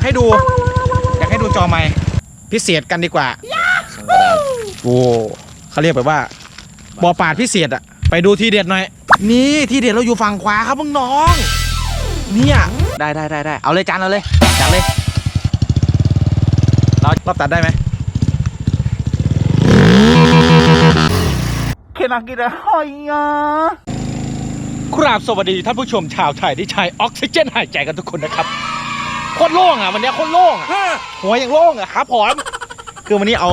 ากให้ดู อยากให้ดูจอใหม่พิเศษกันดีกว่าโอ้เขาเรียกแบบว่าบอปาดพิเศษอะไปดูทีเด็ดหน่อย นี่ทีเด็ดเราอยู่ฝั่งขวาครับมึงน้องๆเนี่ยได้ได้ได้ได้เอาเลยจานเอาเลยจานเลย เรารอบตัดได้ไหมเคนักกินอะไรครับสวัสดีท่านผู้ชมชาวไทยที่ใช้ออกซิเจนหายใจกันทุกคนนะครับโคตรโล่งอะวันนี้โคตรโล่งอะหัวยังโล่งอะครับผมคือวันนี้เอา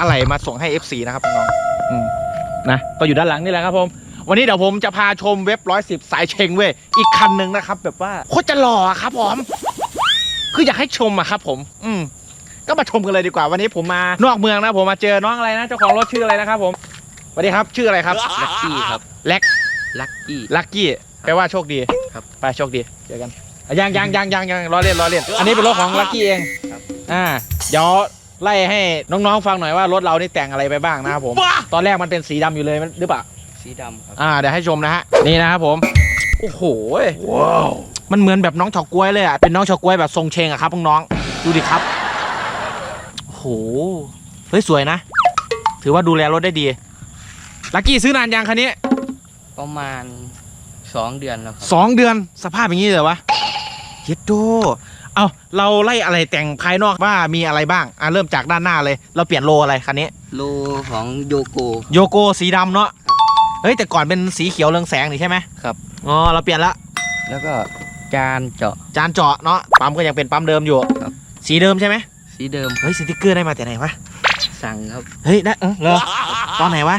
อะไรมาส่งให้ FC นะครับน้องๆอืมนะก็อยู่ด้านหลังนี่แหละครับผม วันนี้เดี๋ยวผมจะพาชมเว็บร้อยสิบสายเชงเว้ยอีกคันหนึ่งนะครับ แบบว่าโคตรจะหล่ออะครับผมคืออยากให้ชมอะครับ ผม อืมก็มาชมกันเลยดีกว่าวันนี้ผมมานอกเมืองนะผมมาเจอน้องอะไรนะเจ้าของรถชื่ออะไรนะครับ ผมสวัสดีครับ ชื่ออะไรครับลักกี้ครับแล็กลักกี้ลักกี้แปลว่าโชคดีครับไปโชคดีเจอกันอะ ยังยังยังยังยังรอเล่นรอเล่น อันนี้เป็นรถของลักกี้เองครับอ่าเดี๋ยวไล่ให้น้องๆฟังหน่อยว่ารถเรานี่แต่งอะไรไปบ้างนะครับผม ตอนแรกมันเป็นสีดำอยู่เลยหรือเปล่า สีดำครับ อ่าเดี๋ยวให้ชมนะฮะ นี่นะครับผม โอ้โห ว้าว มันเหมือนแบบน้องเฉาก๊วยเลยอะ เป็นน้องเฉาก๊วยแบบทรงเชงอะครับน้องๆ ดูดิครับ โอ้โห เฮ้ยสวยนะ ถือว่าดูแลรถได้ดี ลักกี้ซื้อนานยังคันนี้ ประมาณสองเดือนแล้วครับสองเดือนสภาพอย่างนี้เลยวะ เย็ดโดเอาเราไล่อะไรแต่งภายนอกว่ามีอะไรบ้าง อะเริ่มจากด้านหน้าเลย เราเปลี่ยนโลอะไรคันนี้ โลของโยโกโยโกสีดำเนาะ เฮ้ยแต่ก่อนเป็นสีเขียวเรืองแสงนี่ใช่ไหมครับ อ๋อเราเปลี่ยนละ แล้วก็จานเจาะ จานเจาะเนาะ ปั๊มก็ยังเป็นปั๊มเดิมอยู่ ครับ สีเดิมใช่ไหมสีเดิม เฮ้ยสติกเกอร์ได้มาแต่ไหนวะ สั่งครับ เฮ้ยได้เออเหรอตอนไหนวะ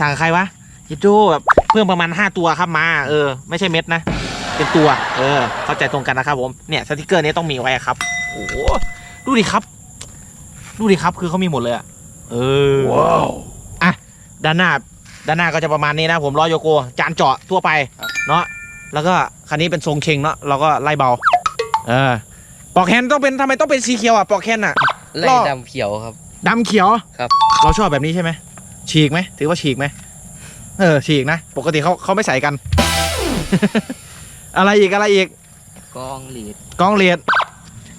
สั่งกับใครวะยิจูแบบเพิ่มประมาณ 5 ตัวครับมา เออ ไม่ใช่เม็ดนะ เป็นตัว เออ เข้าใจตรงกันนะครับผม เนี่ยสติกเกอร์นี้ต้องมีไว้ครับ โอ้โหดูดิครับ ดูดิครับ คือเขามีหมดเลยอะเออ ว้าว อะ ด้านหน้า ด้านหน้าก็จะประมาณนี้นะผมล้อโยโก จานเจาะทั่วไปครับเนาะ แล้วก็คันนี้เป็นทรงเชงเนาะ เราก็ไล่เบา เออปลอกแฮนด์ต้องเป็นทำไมต้องเป็นสีเขียวอะปลอกแฮนด์อะ ไล่ล่อดำเขียวครับ ดำเขียว ครับ เราชอบแบบนี้ใช่ไหม ฉีกไหม ถือว่าฉีกไหม เออ ฉีกนะ ปกติเขาเขาไม่ใส่กัน อะไรอีกอะไรอีกกองหลีดกองเลด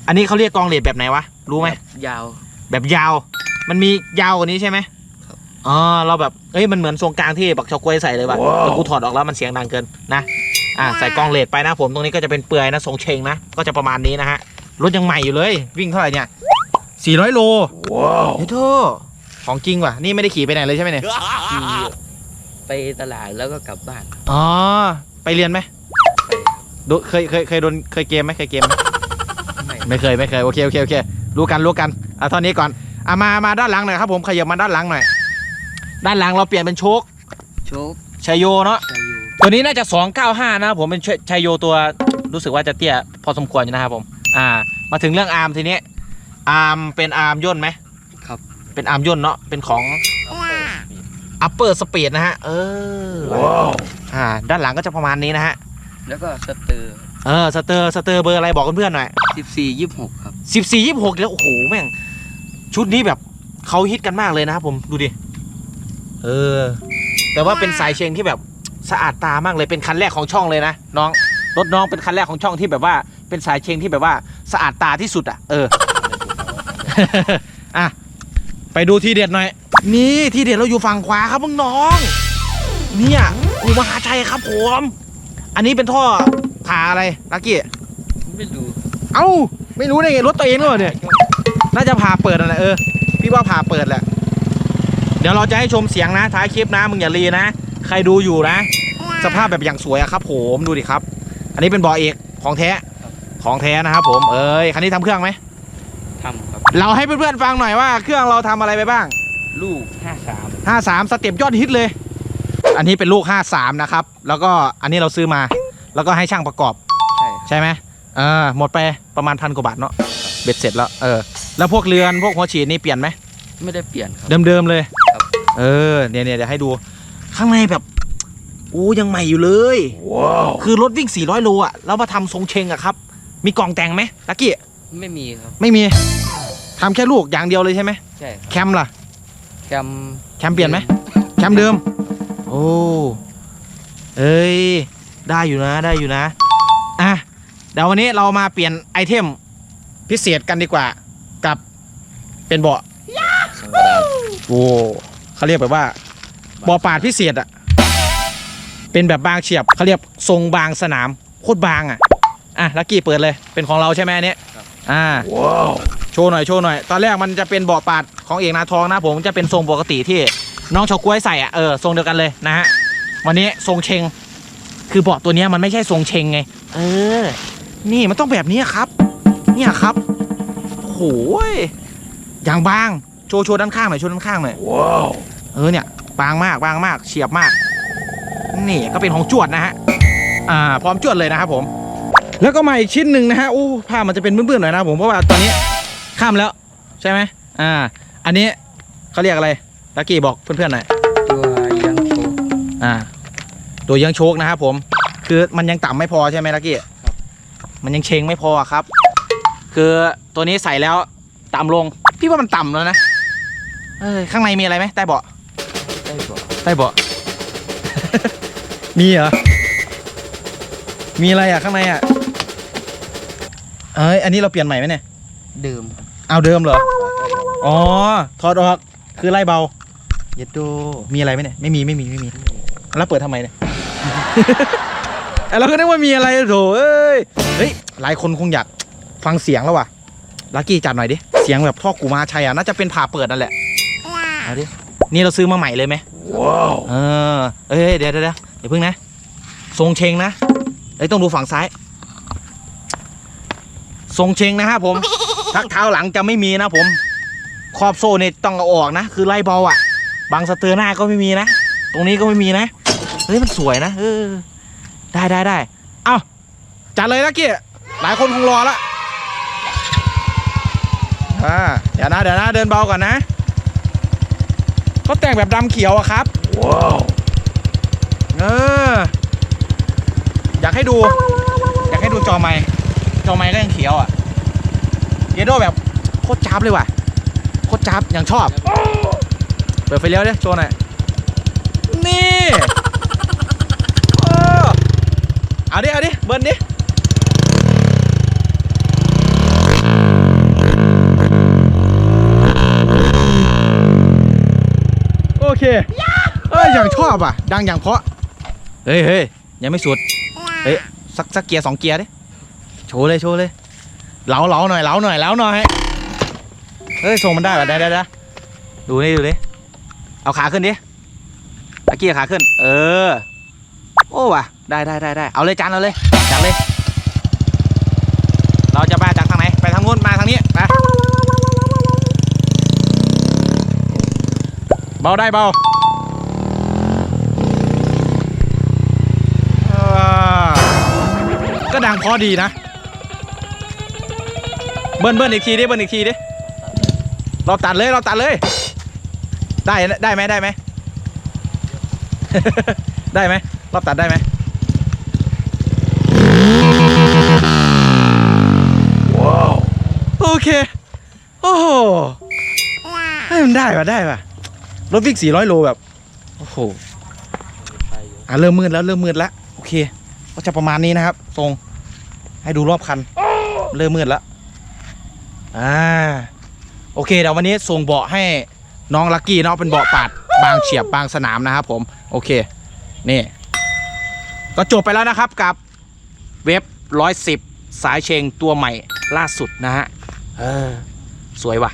อันนี้เขาเรียกกองเลดแบบไหนวะรู้ไหม แบบยาว แบบยาว มันมียาวกว่านี้ใช่ไหมครับ อ๋อ เราแบบ เอ้ย มันเหมือนทรงกลางที่บักชอกกล้วยใส่เลยว่ะแต่กูถอดออกแล้วมันเสียงดังเกินนะ อ่าใส่กองเลดไปนะผม ตรงนี้ก็จะเป็นเปลือยนะ ทรงเชงนะ ก็จะประมาณนี้นะฮะ รถยังใหม่อยู่เลย วิ่งเท่าไหร่เนี่ย 400 โล ว้าวเฮ้ยโธ่ของจริงว่ะ นี่ไม่ได้ขี่ไปไหนเลยใช่ไหมเนี่ย ขี่ไปตลาดแล้วก็กลับบ้าน อ๋อ ไปเรียนไหม ไปดูเคยเคยเคยโดนเคยเกมไหมเคยเกมไหมไม่ไม่เคยไม่เคยโอเคโอเคโอเครู้กันรู้กันอะเท่านี้ก่อนอะมามาด้านหลังหน่อยครับผมขยับมาด้านหลังหน่อย ด้านหลังเราเปลี่ยนเป็นโชคโชคชัยโยเนาะชายูตัวนี้น่าจะ 295 นะครับผมเป็นชชัยโยตัวรู้สึกว่าจะเตี้ยพอสมควรอยู่นะครับผม อ่า มาถึงเรื่องอาร์มทีนี้อาร์มเป็นอาร์มย่นไหมครับ เป็นอาร์มย่นเนาะเป็นของ upper speed นะฮะเอออ่าด้านหลังก็จะประมาณนี้นะฮะ แล้วก็สเตอร์เออสเตอร์สเตอร์เบอร์อะไรบอกเพื่อนๆหน่อยสิบสี่ยี่สิบหกครับสิบสี่ยี่หกแล้วโอ้โหแม่งชุดนี้แบบเขาฮิตกันมากเลยนะครับผมดูดิเออ แต่ว่าเป็นสายเชงที่แบบสะอาดตามากเลยเป็นคันแรกของช่องเลยนะน้องรถน้องเป็นคันแรกของช่องที่แบบว่า เป็นสายเชงที่แบบว่าสะอาดตาที่สุดอะเอออะไปดูทีเด็ดหน่อย นี่ทีเด็ดเราอยู่ฝั่งขวาครับน้องๆเนี่ยกูมหาชัยครับผม อันนี้เป็นท่อผ่าอะไรลักกี้ไม่รู้เอ้าไม่รู้ได้ไงรถตัวเองด้วยเนี่ยน่าจะผ่าเปิดนั่นแหละเออพี่ว่าผ่าเปิดแหละ เดี๋ยวเราจะให้ชมเสียงนะท้ายคลิปนะมึงอย่ารีนะ ใครดูอยู่นะ สภาพแบบอย่างสวยอะครับ ผมดูดิครับ อันนี้เป็นบอเอกของแท้ของแท้นะครับผมเอ้ยคันนี้ทำเครื่องไหมทำครับเราให้เพื่อนๆฟังหน่อยว่า เครื่องเราทำอะไรไปบ้าง ลูกห้าสาม53 สเต็ปยอดฮิตเลย อันนี้เป็นลูก 53 นะครับ แล้วก็อันนี้เราซื้อมา แล้วก็ให้ช่างประกอบ ใช่ใช่ไหมเออหมดไปประมาณพันกว่าบาทเนาะ เบ็ดเสร็จแล้ว เออ แล้วพวกเรือนพวกหัวฉีดนี่เปลี่ยนไหม ไม่ได้เปลี่ยนครับ เดิมๆเลย ครับ เออ เนี่ยเนี่ยเดี๋ยวให้ดู ข้างในแบบอู้ยังใหม่อยู่เลย ว้าว คือรถวิ่ง 400 โลอะแล้วมาทำทรงเชงอะครับ มีกล่องแต่งไหมลักกี้ ไม่มีครับ ไม่มี ทำแค่ลูกอย่างเดียวเลยใช่ไหม ใช่ครับแคมล่ะแกมแคมเปลี่ยนไหม แคมเดิมโอ้ เอ้ย ได้อยู่นะ ได้อยู่นะ อะ เดี๋ยววันนี้เรามาเปลี่ยนไอเทมพิเศษกันดีกว่า กับเป็นเบาะสงกรานต์โอ้เขาเรียกแบบว่าเบาะปาดพิเศษอะเป็นแบบบางเฉียบเขาเรียกทรงบางสนามโคตรบางอะอะลักกี้เปิดเลย เป็นของเราใช่ไหมอันนี้อ่าโชว์หน่อย โชว์หน่อย ตอนแรกมันจะเป็นเบาะปาดของเอกนาทองนะผม จะเป็นทรงปกติที่ น้องเฉาก้วยใส่อะเออทรงเดียวกันเลยนะฮะวันนี้ทรงเชง คือเบาะตัวเนี้ยมันไม่ใช่ทรงเชงไง เออ นี่มันต้องแบบนี้ครับ เนี่ยครับโอ้โหยอย่างบางโชว์โชว์ด้านข้างหน่อยโชว์ด้านข้างหน่อยว้าวเออเนี่ยบางมากบางมากเฉียบมาก นี่ก็เป็นของจวดนะฮะอ่าพร้อมจวดเลยนะครับผม แล้วก็มาอีกชิ้นหนึ่งนะฮะอู้ผ้ามันจะเป็นเปื้อนๆหน่อยนะครับผมเพราะว่าตอนนี้ข้ามแล้วใช่ไหมอ่า อันนี้เขาเรียกอะไร ลักกี้บอกเพื่อนๆหน่อยตัวยังโชว์อ่า ตัวยังโชคนะครับผม คือมันยังต่ำไม่พอใช่ไหมลักกี้มันยังเชงไม่พอครับ คือตัวนี้ใส่แล้วต่ำลง พี่ว่ามันต่ำแล้วนะเออข้างในมีอะไรไหมใต้เบาะได้บอกใต้เบาะมีเหรอ มีอะไรอะข้างในอะ เอ้ย อันนี้เราเปลี่ยนใหม่ไหมเนี่ย เดิมครับเอาเดิมเหรอ อ๋อ ถอดออก คือไล่เบา เย็ดโดมีอะไรไหมเนี่ยไม่มีไม่มีไม่มีแล้วเปิดทำไมเนี่ย เราก็นึกว่ามีอะไรโถเอ้ยเฮ้ยหลายคนคงอยากฟังเสียงแล้วว่ะลักกี้จัดหน่อยดิเสียงแบบพ่อกูมาชัยอะน่าจะเป็นผ่าเปิดนั่นแหละเอาดินี่เราซื้อมาใหม่เลยไหมว้าวเออเอ้ยเดี๋ยวเดี๋ยวเดี๋ยวอย่าเพิ่งนะทรงเชงนะเอ้ยต้องดูฝั่งซ้ายทรงเชงนะครับผมทักเท้าหลังจะไม่มีนะผม ครอบโซ่เนี่ยต้องเอาออกนะ คือไล่เบาอะ บางสเตอร์หน้าก็ไม่มีนะ ตรงนี้ก็ไม่มีนะเฮ้ยมันสวยนะเออได้ได้ได้เอ้าจัดเลยนะกี้หลายคนคงรอละอ่าเดี๋ยวนะเดี๋ยวนะเดินเบาก่อนนะเขาแต่งแบบดำเขียวอะครับว้าวเอออยากให้ดู อยากให้ดูจอไม้จอไม้ก็ยังเขียวอะเยโดแบบโคตรจับเลยว่ะโคตรจับอย่างชอบ เปิดไฟเลี้ยวดิโชว์หน่อย นี่โอ้เอาดิ เอาดิ เบิร์นดิโอเค เอ้ยอย่างชอบอะ ดังอย่างเพราะ เฮ้ยเฮ้ยยังไม่สุด เฮ้ยสักสักเกียร์สองเกียร์ดิ โชว์เลยโชว์เลยเหลาเหลาหน่อยเหลาหน่อยเหลาหน่อย เฮ้ยส่งมันได้ป่ะได้ได้ได้ดูนี่ดูดิ เอาขาขึ้นดิตะกี้ขาขึ้น เออ โอ้ว่ะ ได้ได้ได้ได้เอาเลยจานเอาเลยจัดเลย เราจะมาจากทางไหน ไปทางนู้นมาทางนี้ไปเบาได้เบาก็ดังพอดีนะ เบิ้ลเบิ้ลอีกทีดิ เบิ้ลอีกทีดิ เราตัดเลย เราตัดเลย ได้ได้ไหมได้ไหม ได้ไหมรอบตัดได้ไหมว้าวโอเค โอ้โหเฮ้มันได้ป่ะได้ป่ะรถวิ่ง400โลแบบ โอ้โหอะเริ่มมืดแล้วเริ่มมืดแล้วโอเค ก็จะประมาณนี้นะครับทรงให้ดูรอบคัน เริ่มมืดแล้วอ่าโอเคเดี๋ยววันนี้ส่งเบาะให้ น้องลักกี้เนาะเป็นเบาะปาดบางเฉียบบางสนามนะครับผมโอเคนี่ ก็จบไปแล้วนะครับกับเว็บร้อยสิบสายเชงตัวใหม่ล่าสุดนะฮะเออสวยว่ะ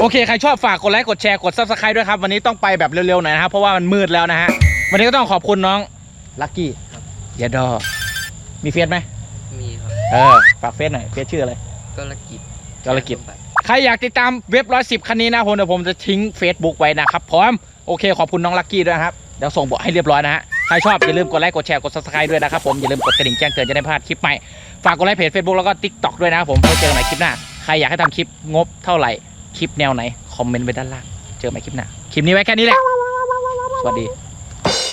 โอเค ใครชอบฝากกดไลค์กดแชร์กด subscribe ด้วยครับ วันนี้ต้องไปแบบเร็วๆหน่อยนะครับเพราะว่ามันมืดแล้วนะฮะวันนี้ก็ต้องขอบคุณน้องลักกี้อย่าดอมีเฟซไหมมีครับเออฝากเฟซหน่อยเฟซชื่ออะไรก็ละกิจกรกิจ ใครอยากติดตามเว็บร้อยสิบคันนี้นะผมเดี๋ยวผมจะทิ้ง Facebook ไว้นะครับพร้อมโอเคขอบคุณน้องลักกี้ด้วยนะครับเดี๋ยวส่งบาะให้เรียบร้อยนะฮะใครชอบอย่าลืมกดไลค์กดแชร์กด subscribe ด้วยนะครับผมอย่าลืมกดกระดิ่งแจ้งเตือนจะได้ไม่พลาดคลิปใหม่ฝากกดไลค์เพจ Facebook แล้วก็ TikTok ด้วยนะครับผมไว้เจอกันใหม่คลิปหน้าใครอยากให้ทำคลิปงบเท่าไหร่คลิปแนวไหนคอมเมนต์ไว้ด้านล่างเจอกันใหม่คลิปหน้าคลิปนี้ไว้แค่นี้แหละสวัสดี